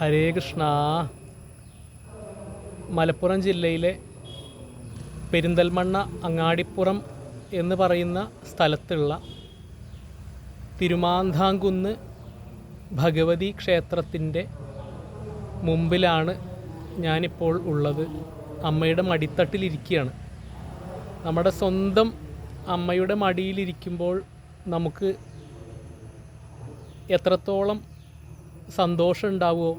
ഹരേ കൃഷ്ണ. മലപ്പുറം ജില്ലയിലെ പെരിന്തൽമണ്ണ അങ്ങാടിപ്പുറം എന്ന് പറയുന്ന സ്ഥലത്തുള്ള തിരുമാന്താംകുന്ന് ഭഗവതി ക്ഷേത്രത്തിന്റെ മുമ്പിലാണ് ഞാനിപ്പോൾ ഉള്ളത്. അമ്മയുടെ മടിത്തട്ടിലിരിക്കുകയാണ് നമ്മുടെ സ്വന്തം അമ്മയുടെ മടിയിലിരിക്കുമ്പോൾ നമുക്ക് എത്രത്തോളം സന്തോഷം ഉണ്ടാവുമോ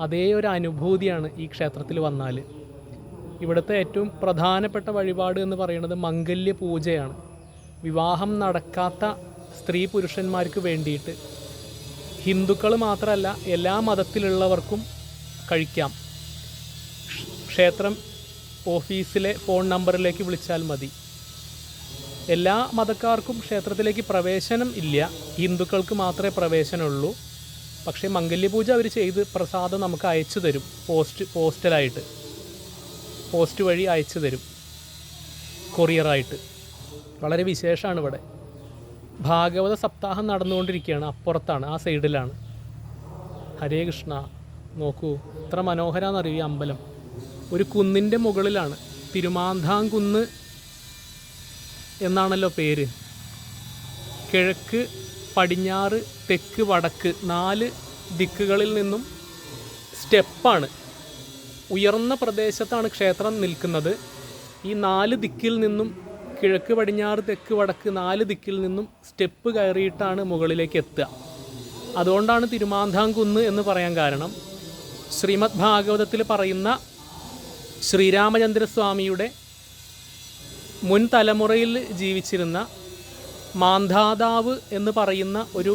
അതേ ഒരു അനുഭൂതിയാണ് ഈ ക്ഷേത്രത്തിൽ വന്നാൽ. ഇവിടുത്തെ ഏറ്റവും പ്രധാനപ്പെട്ട വഴിപാട് എന്ന് പറയുന്നത് മംഗല്യ പൂജയാണ്. വിവാഹം നടക്കാത്ത സ്ത്രീ പുരുഷന്മാർക്ക് വേണ്ടിയിട്ട്. ഹിന്ദുക്കൾ മാത്രമല്ല എല്ലാ മതത്തിലുള്ളവർക്കും കഴിക്കാം. ക്ഷേത്രം ഓഫീസിലെ ഫോൺ നമ്പറിലേക്ക് വിളിച്ചാൽ മതി. എല്ലാ മതക്കാർക്കും ക്ഷേത്രത്തിലേക്ക് പ്രവേശനം ഇല്ല. ഹിന്ദുക്കൾക്ക് മാത്രമേ പ്രവേശനമുള്ളൂ. പക്ഷേ മംഗല്യപൂജ അവർ ചെയ്ത് പ്രസാദം നമുക്ക് അയച്ചു തരും. പോസ്റ്റ് പോസ്റ്റലായിട്ട്. പോസ്റ്റ് വഴി അയച്ചു തരും. കൊറിയറായിട്ട്. വളരെ വിശേഷമാണ് ഇവിടെ. ഭാഗവത സപ്താഹം നടന്നുകൊണ്ടിരിക്കുകയാണ്. അപ്പുറത്താണ് ആ സൈഡിലാണ്. ഹരേ കൃഷ്ണ. നോക്കൂ ഇത്ര മനോഹരാന്നറിയോ ഈ അമ്പലം. ഒരു കുന്നിന്റെ മുകളിലാണ്. തിരുമാന്താംകുന്ന് എന്നാണല്ലോ പേര്. കിഴക്ക് പടിഞ്ഞാറ് തെക്ക് വടക്ക് നാല് ദിക്കുകളിൽ നിന്നും സ്റ്റെപ്പാണ്. ഉയർന്ന പ്രദേശത്താണ് ക്ഷേത്രം നിൽക്കുന്നത്. ഈ നാല് ദിക്കിൽ നിന്നും കിഴക്ക് പടിഞ്ഞാറ് തെക്ക് വടക്ക് നാല് ദിക്കിൽ നിന്നും സ്റ്റെപ്പ് കയറിയിട്ടാണ് മുകളിലേക്ക് എത്തുക. അതുകൊണ്ടാണ് തിരുമാന്താംകുന്ന് എന്ന് പറയാൻ കാരണം. ശ്രീമദ് ഭാഗവതത്തിൽ പറയുന്ന ശ്രീരാമചന്ദ്രസ്വാമിയുടെ മുൻ തലമുറയിൽ ജീവിച്ചിരുന്ന മാന്ധാതാവ് എന്ന് പറയുന്ന ഒരു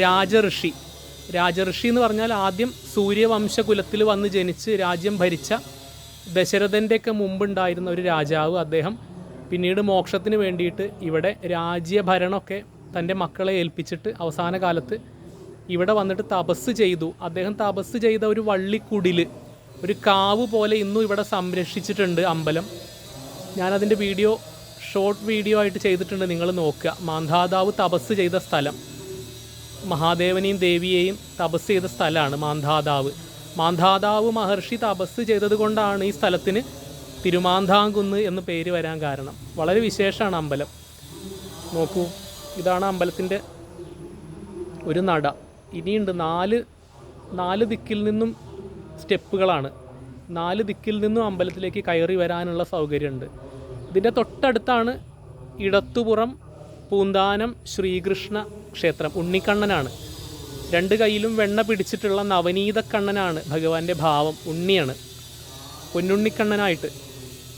രാജഋഷി. രാജഋഷി എന്ന് പറഞ്ഞാൽ ആദ്യം സൂര്യവംശകുലത്തിൽ വന്ന് ജനിച്ച് രാജ്യം ഭരിച്ച ദശരഥന്റെയൊക്കെ മുമ്പുണ്ടായിരുന്ന ഒരു രാജാവ് അദ്ദേഹം. പിന്നീട് മോക്ഷത്തിന് വേണ്ടിയിട്ട് ഇവിടെ രാജ്യഭരണമൊക്കെ തന്റെ മക്കളെ ഏൽപ്പിച്ചിട്ട് അവസാന കാലത്ത് ഇവിടെ വന്നിട്ട് തപസ് ചെയ്തു. അദ്ദേഹം തപസ് ചെയ്ത ഒരു വള്ളിക്കുടിൽ ഒരു കാവ് പോലെ ഇന്നും ഇവിടെ സംരക്ഷിച്ചിട്ടുണ്ട് അമ്പലം. ഞാനതിന്റെ വീഡിയോ ഷോർട്ട് വീഡിയോ ആയിട്ട് ചെയ്തിട്ടുണ്ട് നിങ്ങൾ നോക്കുക. മാന്ധാതാവ് തപസ് ചെയ്ത സ്ഥലം. മഹാദേവനെയും ദേവിയെയും തപസ് ചെയ്ത സ്ഥലമാണ് മാന്ധാതാവ്. മാന്ധാതാവ് മഹർഷി തപസ് ചെയ്തത് കൊണ്ടാണ് ഈ സ്ഥലത്തിന് തിരുമാന്ധാങ്കുന്ന് എന്ന് പേര് വരാൻ കാരണം. വളരെ വിശേഷമാണ് അമ്പലം. നോക്കൂ ഇതാണ് അമ്പലത്തിന്റെ ഒരു നട. ഇനിയുണ്ട് നാല് നാല് ദിക്കിൽ നിന്നും സ്റ്റെപ്പുകളാണ്. നാല് ദിക്കിൽ നിന്നും അമ്പലത്തിലേക്ക് കയറി വരാനുള്ള സൗകര്യമുണ്ട്. ഇതിന്റെ തൊട്ടടുത്താണ് ഇടത്തുപുറം പൂന്താനം ശ്രീകൃഷ്ണ ക്ഷേത്രം. ഉണ്ണിക്കണ്ണനാണ്. രണ്ട് കൈയിലും വെണ്ണ പിടിച്ചിട്ടുള്ള നവനീത കണ്ണനാണ് ഭഗവാന്റെ ഭാവം. ഉണ്ണിയാണ്. പൊന്നുണ്ണിക്കണ്ണനായിട്ട്.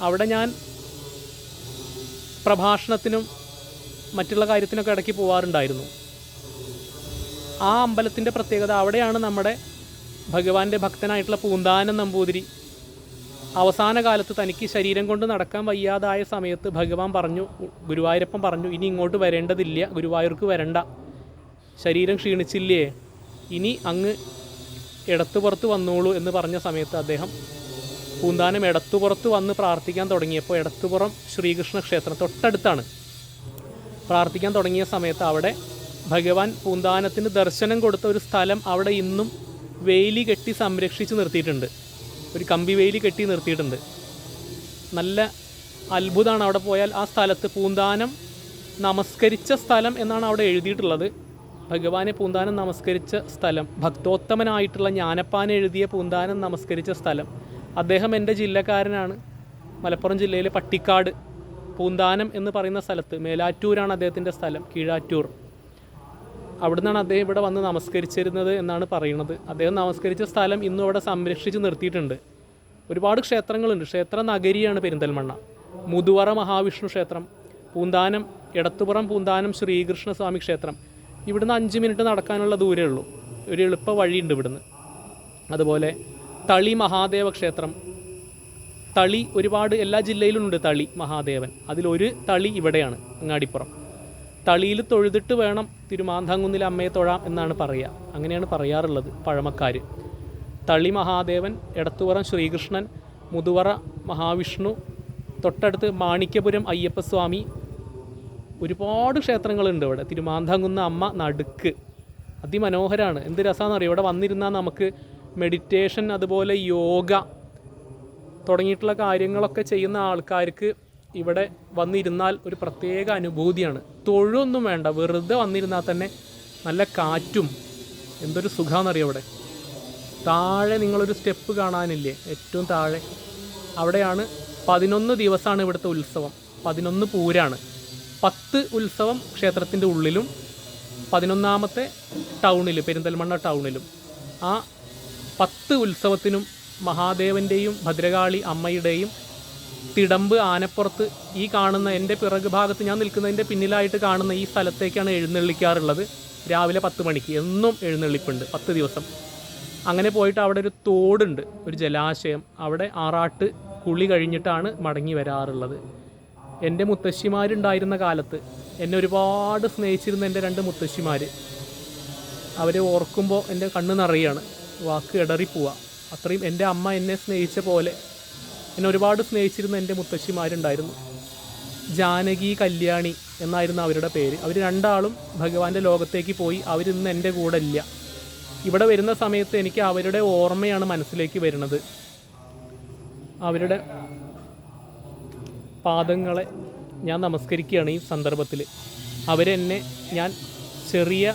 അവിടെ ഞാൻ പ്രഭാഷണത്തിനും മറ്റുള്ള കാര്യത്തിനൊക്കെ ഇടയ്ക്ക് പോവാറുണ്ടായിരുന്നു. ആ അമ്പലത്തിന്റെ പ്രത്യേകത അവിടെയാണ് നമ്മുടെ ഭഗവാന്റെ ഭക്തനായിട്ടുള്ള പൂന്താനം നമ്പൂതിരി അവസാന കാലത്ത് തനിക്ക് ശരീരം കൊണ്ട് നടക്കാൻ വയ്യാതായ സമയത്ത് ഭഗവാൻ പറഞ്ഞു ഗുരുവായൂരപ്പൻ പറഞ്ഞു ഇനി ഇങ്ങോട്ട് വരേണ്ടതില്ല ഗുരുവായൂർക്ക് വരണ്ട. ശരീരം ക്ഷീണിച്ചില്ലേ? ഇനി അങ്ങ് ഇടത്തുപുറത്ത് വന്നോളൂ എന്ന് പറഞ്ഞ സമയത്ത് അദ്ദേഹം പൂന്താനം ഇടത്തുപുറത്ത് വന്ന് പ്രാർത്ഥിക്കാൻ തുടങ്ങിയപ്പോൾ ഇടത്തുപുറം ശ്രീകൃഷ്ണ ക്ഷേത്രം തൊട്ടടുത്താണ്. പ്രാർത്ഥിക്കാൻ തുടങ്ങിയ സമയത്ത് അവിടെ ഭഗവാൻ പൂന്താനത്തിന് ദർശനം കൊടുത്ത ഒരു സ്ഥലം അവിടെ ഇന്നും വേലി കെട്ടി സംരക്ഷിച്ച് നിർത്തിയിട്ടുണ്ട്. ഒരു കമ്പി വേലി കെട്ടി നിർത്തിയിട്ടുണ്ട്. നല്ല അത്ഭുതമാണ് അവിടെ പോയാൽ ആ സ്ഥലത്ത് പൂന്താനം നമസ്കരിച്ച സ്ഥലം എന്നാണ് അവിടെ എഴുതിയിട്ടുള്ളത്. ഭഗവാനെ പൂന്താനം നമസ്കരിച്ച സ്ഥലം ഭക്തോത്തമനായിട്ടുള്ള ജ്ഞാനപ്പാൻ എഴുതിയ പൂന്താനം നമസ്കരിച്ച സ്ഥലം. അദ്ദേഹം എന്റെ ജില്ലക്കാരനാണ്. മലപ്പുറം ജില്ലയിലെ പട്ടിക്കാട് പൂന്താനം എന്ന് പറയുന്ന സ്ഥലത്ത് മേലാറ്റൂരാണ് അദ്ദേഹത്തിന്റെ സ്ഥലം കീഴാറ്റൂർ. അവിടുന്നാണ് അദ്ദേഹം ഇവിടെ വന്ന് നമസ്കരിച്ചിരുന്നത് എന്നാണ് പറയുന്നത്. അദ്ദേഹം നമസ്കരിച്ച സ്ഥലം ഇന്നും അവിടെ സംരക്ഷിച്ച് നിർത്തിയിട്ടുണ്ട്. ഒരുപാട് ക്ഷേത്രങ്ങളുണ്ട്. ക്ഷേത്ര നഗരിയാണ് പെരിന്തൽമണ്ണ. മുതുവറ മഹാവിഷ്ണു ക്ഷേത്രം പൂന്താനം എടത്തുപുറം പൂന്താനം ശ്രീകൃഷ്ണസ്വാമി ക്ഷേത്രം. ഇവിടുന്ന് അഞ്ച് മിനിറ്റ് നടക്കാനുള്ള ദൂരമേ ഉള്ളൂ. ഒരു എളുപ്പ വഴിയുണ്ട് ഇവിടുന്ന്. അതുപോലെ തളി മഹാദേവ ക്ഷേത്രം. തളി ഒരുപാട് എല്ലാ ജില്ലയിലുമുണ്ട് തളി മഹാദേവൻ. അതിലൊരു തളി ഇവിടെയാണ് അങ്ങാടിപ്പുറം. തളിയിൽ തൊഴുതിട്ട് വേണം തിരുമാന്താംകുന്നിലെ അമ്മയെ തൊഴാം എന്നാണ് പറയുക. അങ്ങനെയാണ് പറയാറുള്ളത് പഴമക്കാർ തളി മഹാദേവൻ എടത്തുപുറം ശ്രീകൃഷ്ണൻ മുതുവറ മഹാവിഷ്ണു തൊട്ടടുത്ത് മാണിക്യപുരം അയ്യപ്പസ്വാമി ഒരുപാട് ക്ഷേത്രങ്ങളുണ്ട് ഇവിടെ. തിരുമാന്താംകുന്ന് അമ്മ നടുക്ക്. അതിമനോഹരമാണ് എന്ത് രസമാണെന്ന് അറിയാം ഇവിടെ വന്നിരുന്നാൽ നമുക്ക് മെഡിറ്റേഷൻ അതുപോലെ യോഗ തുടങ്ങിയിട്ടുള്ള കാര്യങ്ങളൊക്കെ ചെയ്യുന്ന ആൾക്കാർക്ക് ഇവിടെ വന്നിരുന്നാൽ ഒരു പ്രത്യേക അനുഭൂതിയാണ്. തൊഴൊന്നും വേണ്ട വെറുതെ വന്നിരുന്നാൽ തന്നെ നല്ല കാറ്റും എന്തൊരു സുഖമാണെന്നറിയാം അവിടെ? താഴെ നിങ്ങളൊരു സ്റ്റെപ്പ് കാണാനില്ലേ? ഏറ്റവും താഴെ. അവിടെയാണ് പതിനൊന്ന് ദിവസമാണ് ഇവിടുത്തെ ഉത്സവം. പതിനൊന്ന് പൂരാണ്. പത്ത് ഉത്സവം ക്ഷേത്രത്തിന്റെ ഉള്ളിലും പതിനൊന്നാമത്തെ ടൗണിൽ പെരിന്തൽമണ്ണ ടൗണിലും. ആ പത്ത് ഉത്സവത്തിനും മഹാദേവന്റെയും ഭദ്രകാളി അമ്മയുടെയും തിടമ്പ് ആനപ്പുറത്ത് ഈ കാണുന്ന എന്റെ പിറകു ഭാഗത്ത് ഞാൻ നിൽക്കുന്നതിന്റെ പിന്നിലായിട്ട് കാണുന്ന ഈ സ്ഥലത്തേക്കാണ് എഴുന്നള്ളിക്കാറുള്ളത്. രാവിലെ പത്ത് മണിക്ക്. എന്നും എഴുന്നള്ളിപ്പുണ്ട്. പത്ത് ദിവസം. അങ്ങനെ പോയിട്ട് അവിടെ ഒരു തോടുണ്ട്. ഒരു ജലാശയം. അവിടെ ആറാട്ട് കുളി കഴിഞ്ഞിട്ടാണ് മടങ്ങി വരാറുള്ളത്. എന്റെ മുത്തശ്ശിമാരുണ്ടായിരുന്ന കാലത്ത് എന്നെ ഒരുപാട് സ്നേഹിച്ചിരുന്ന എന്റെ രണ്ട് മുത്തശ്ശിമാർ അവരെ ഓർക്കുമ്പോൾ എന്റെ കണ്ണ് നിറയാണ്. വാക്ക് ഇടറിപ്പോവുക അത്രയും എന്റെ അമ്മ എന്നെ സ്നേഹിച്ച പോലെ എന്നെ ഒരുപാട് സ്നേഹിച്ചിരുന്ന എന്റെ മുത്തശ്ശിമാരുണ്ടായിരുന്നു. ജാനകി കല്യാണി എന്നായിരുന്നു അവരുടെ പേര്. അവർ രണ്ടാളും ഭഗവാന്റെ ലോകത്തേക്ക് പോയി അവരിന്ന് എന്റെ കൂടെ ഇല്ല. ഇവിടെ വരുന്ന സമയത്ത് എനിക്ക് അവരുടെ ഓർമ്മയാണ് മനസ്സിലേക്ക് വരുന്നത്. അവരുടെ പാദങ്ങളെ ഞാൻ നമസ്കരിക്കുകയാണ് ഈ സന്ദർഭത്തിൽ അവരെന്നെ ഞാൻ ചെറിയ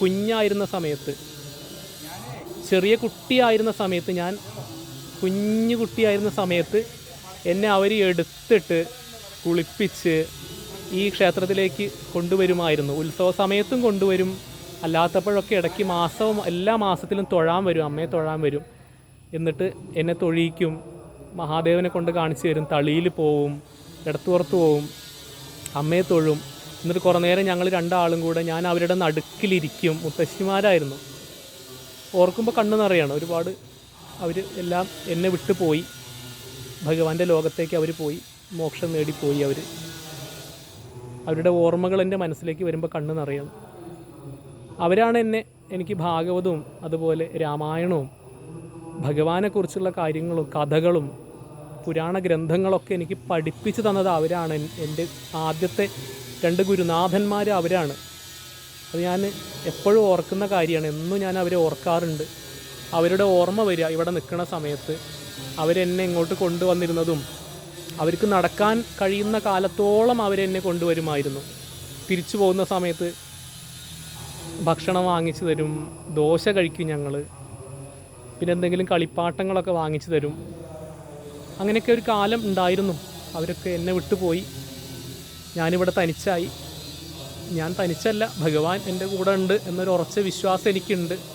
കുഞ്ഞായിരുന്ന സമയത്ത് ചെറിയ കുട്ടിയായിരുന്ന സമയത്ത് ഞാൻ കുഞ്ഞു കുട്ടിയായിരുന്ന സമയത്ത് എന്നെ അവർ എടുത്തിട്ട് കുളിപ്പിച്ച് ഈ ക്ഷേത്രത്തിലേക്ക് കൊണ്ടുവരുമായിരുന്നു. ഉത്സവ സമയത്തും കൊണ്ടുവരും. അല്ലാത്തപ്പോഴൊക്കെ ഇടയ്ക്ക് മാസവും എല്ലാ മാസത്തിലും തൊഴാൻ വരും. അമ്മയെ തൊഴാൻ വരും. എന്നിട്ട് എന്നെ തൊഴിക്കും മഹാദേവനെ കൊണ്ട് കാണിച്ചു തരും. തളിയിൽ പോവും. ഇടത്തുപുറത്ത് പോവും. അമ്മയെ തൊഴും. എന്നിട്ട് കുറേ നേരം ഞങ്ങൾ രണ്ടാളും കൂടെ ഞാൻ അവരുടെ നടുക്കിലിരിക്കും. മുത്തശ്ശിമാരായിരുന്നു. ഓർക്കുമ്പോൾ കണ്ണു നിറയാണ്. ഒരുപാട് അവർ എല്ലാം എന്നെ വിട്ടു പോയി. ഭഗവാന്റെ ലോകത്തേക്ക് അവർ പോയി. മോക്ഷം നേടിപ്പോയി അവർ അവരുടെ ഓർമ്മകൾ എന്റെ മനസ്സിലേക്ക് വരുമ്പോൾ കണ്ണ് നിറയണം. അവരാണ് എന്നെ എനിക്ക് ഭാഗവതവും അതുപോലെ രാമായണവും ഭഗവാനെക്കുറിച്ചുള്ള കാര്യങ്ങളും കഥകളും പുരാണ ഗ്രന്ഥങ്ങളൊക്കെ എനിക്ക് പഠിപ്പിച്ചു തന്നത് അവരാണ്. എന്റെ ആദ്യത്തെ രണ്ട് ഗുരുനാഥന്മാർ അവരാണ്. അത് ഞാൻ എപ്പോഴും ഓർക്കുന്ന കാര്യമാണ്. എന്നും ഞാൻ അവരെ ഓർക്കാറുണ്ട്. അവരുടെ ഓർമ്മ വരിക ഇവിടെ നിൽക്കുന്ന സമയത്ത്. അവരെന്നെ ഇങ്ങോട്ട് കൊണ്ടുവന്നിരുന്നതും അവർക്ക് നടക്കാൻ കഴിയുന്ന കാലത്തോളം അവരെന്നെ കൊണ്ടുവരുമായിരുന്നു. തിരിച്ചു പോകുന്ന സമയത്ത് ഭക്ഷണം വാങ്ങിച്ചു തരും ദോശ കഴിക്കും ഞങ്ങൾ പിന്നെ എന്തെങ്കിലും കളിപ്പാട്ടങ്ങളൊക്കെ വാങ്ങിച്ചു തരും. അങ്ങനെയൊക്കെ ഒരു കാലം ഉണ്ടായിരുന്നു. അവരൊക്കെ എന്നെ വിട്ടുപോയി. ഞാനിവിടെ തനിച്ചായി. ഞാൻ തനിച്ചല്ല ഭഗവാൻ എന്റെ കൂടെ ഉണ്ട് എന്നൊരു ഉറച്ച വിശ്വാസം എനിക്കുണ്ട്.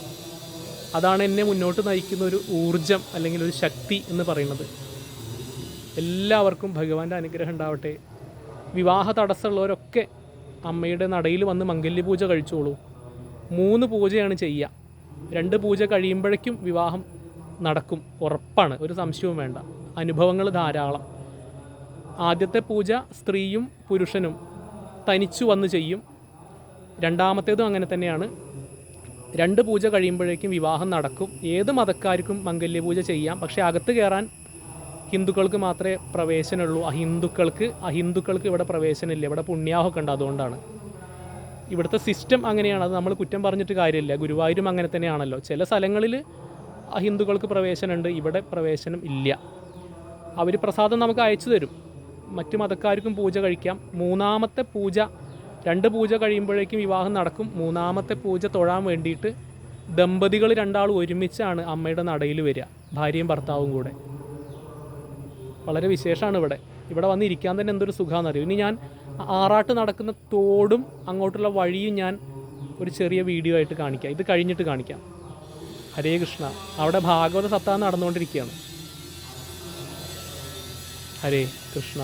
അതാണ് എന്നെ മുന്നോട്ട് നയിക്കുന്ന ഒരു ഊർജം അല്ലെങ്കിൽ ഒരു ശക്തി എന്ന് പറയുന്നത്. എല്ലാവർക്കും ഭഗവാന്റെ അനുഗ്രഹം ഉണ്ടാവട്ടെ. വിവാഹ തടസ്സമുള്ളവരൊക്കെ അമ്മയുടെ നടയിൽ വന്ന് മംഗല്യ പൂജ കഴിച്ചോളൂ. മൂന്ന് പൂജയാണ് ചെയ്യുക. രണ്ട് പൂജ കഴിയുമ്പോഴേക്കും വിവാഹം നടക്കും. ഉറപ്പാണ്. ഒരു സംശയവും വേണ്ട. അനുഭവങ്ങൾ ധാരാളം. ആദ്യത്തെ പൂജ സ്ത്രീയും പുരുഷനും തനിച്ചു വന്ന് ചെയ്യും. രണ്ടാമത്തേതും അങ്ങനെ തന്നെയാണ്. രണ്ട് പൂജ കഴിയുമ്പോഴേക്കും വിവാഹം നടക്കും. ഏത് മതക്കാർക്കും മംഗല്യ പൂജ ചെയ്യാം. പക്ഷേ അകത്ത് കയറാൻ ഹിന്ദുക്കൾക്ക് മാത്രമേ പ്രവേശനമുള്ളൂ. അഹിന്ദുക്കൾക്ക് അഹിന്ദുക്കൾക്ക് ഇവിടെ പ്രവേശനമില്ല. ഇവിടെ പുണ്യാഹമൊക്കെ ഉണ്ട് അതുകൊണ്ടാണ്. ഇവിടുത്തെ സിസ്റ്റം അങ്ങനെയാണ്. അത് നമ്മൾ കുറ്റം പറഞ്ഞിട്ട് കാര്യമില്ല. ഗുരുവായൂരും അങ്ങനെ തന്നെയാണല്ലോ. ചില സ്ഥലങ്ങളിൽ അഹിന്ദുക്കൾക്ക് പ്രവേശനമുണ്ട്. ഇവിടെ പ്രവേശനം ഇല്ല. അവർ പ്രസാദം നമുക്ക് അയച്ചു തരും. മറ്റു മതക്കാർക്കും പൂജ കഴിക്കാം. മൂന്നാമത്തെ പൂജ രണ്ട് പൂജ കഴിയുമ്പോഴേക്കും വിവാഹം നടക്കും. മൂന്നാമത്തെ പൂജ തൊഴാൻ വേണ്ടിയിട്ട് ദമ്പതികൾ രണ്ടാളും ഒരുമിച്ചാണ് അമ്മയുടെ നടയിൽ വരിക ഭാര്യയും ഭർത്താവും കൂടെ. വളരെ വിശേഷമാണ് ഇവിടെ. ഇവിടെ വന്ന് ഇരിക്കാൻ തന്നെ എന്തൊരു സുഖമാണെന്നറിയും ഇനി ഞാൻ ആറാട്ട് നടക്കുന്ന തോടും അങ്ങോട്ടുള്ള വഴിയും ഞാൻ ഒരു ചെറിയ വീഡിയോ ആയിട്ട് കാണിക്കാം. ഇത് കഴിഞ്ഞിട്ട് കാണിക്കാം. ഹരേ കൃഷ്ണ. അവിടെ ഭാഗവത സപ്താഹം നടന്നുകൊണ്ടിരിക്കുകയാണ്. ഹരേ കൃഷ്ണ.